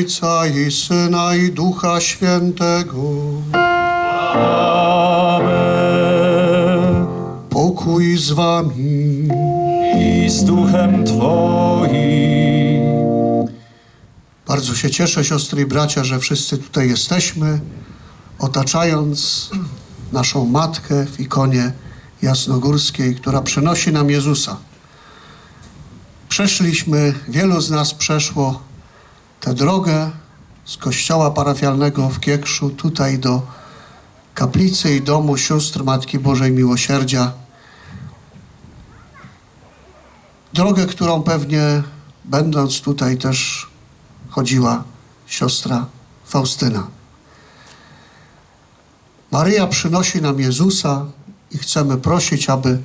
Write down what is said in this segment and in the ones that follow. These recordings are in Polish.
Ojca i Syna i Ducha Świętego. Amen. Pokój z wami. I z duchem Twoim. Bardzo się cieszę, siostry i bracia, że wszyscy tutaj jesteśmy, otaczając naszą matkę w ikonie jasnogórskiej, która przynosi nam Jezusa. Przeszliśmy, wielu z nas przeszło tę drogę z kościoła parafialnego w Kiekszu tutaj do kaplicy i domu sióstr Matki Bożej Miłosierdzia. Drogę, którą pewnie będąc tutaj też chodziła siostra Faustyna. Maryja przynosi nam Jezusa i chcemy prosić, aby,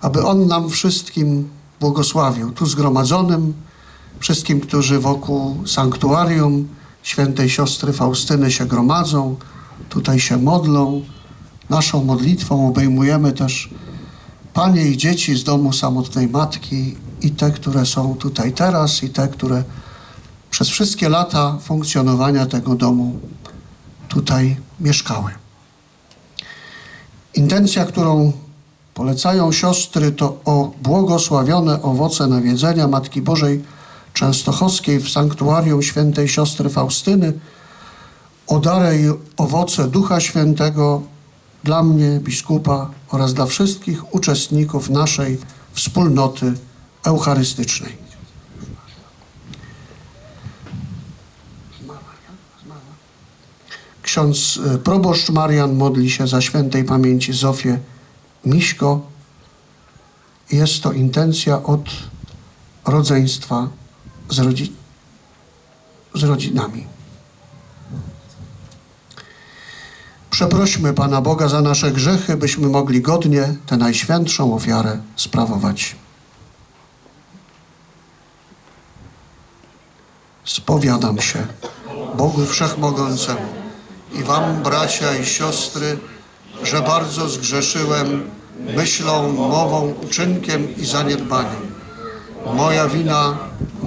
aby On nam wszystkim błogosławił, tu zgromadzonym, wszystkim, którzy wokół sanktuarium świętej siostry Faustyny się gromadzą, tutaj się modlą. Naszą modlitwą obejmujemy też panie i dzieci z domu samotnej matki i te, które są tutaj teraz i te, które przez wszystkie lata funkcjonowania tego domu tutaj mieszkały. Intencja, którą polecają siostry, to o błogosławione owoce nawiedzenia Matki Bożej Częstochowskiej w sanktuarium świętej siostry Faustyny, o darę i owoce Ducha Świętego dla mnie, biskupa oraz dla wszystkich uczestników naszej wspólnoty eucharystycznej. Ksiądz y, proboszcz Marian modli się za świętej pamięci Zofię Miśko. Jest to intencja od rodzeństwa z, rodzi- z rodzinami. Przeprośmy Pana Boga za nasze grzechy, byśmy mogli godnie tę najświętszą ofiarę sprawować. Spowiadam się Bogu Wszechmogącemu i Wam, bracia i siostry, że bardzo zgrzeszyłem myślą, mową, uczynkiem i zaniedbaniem. Moja wina,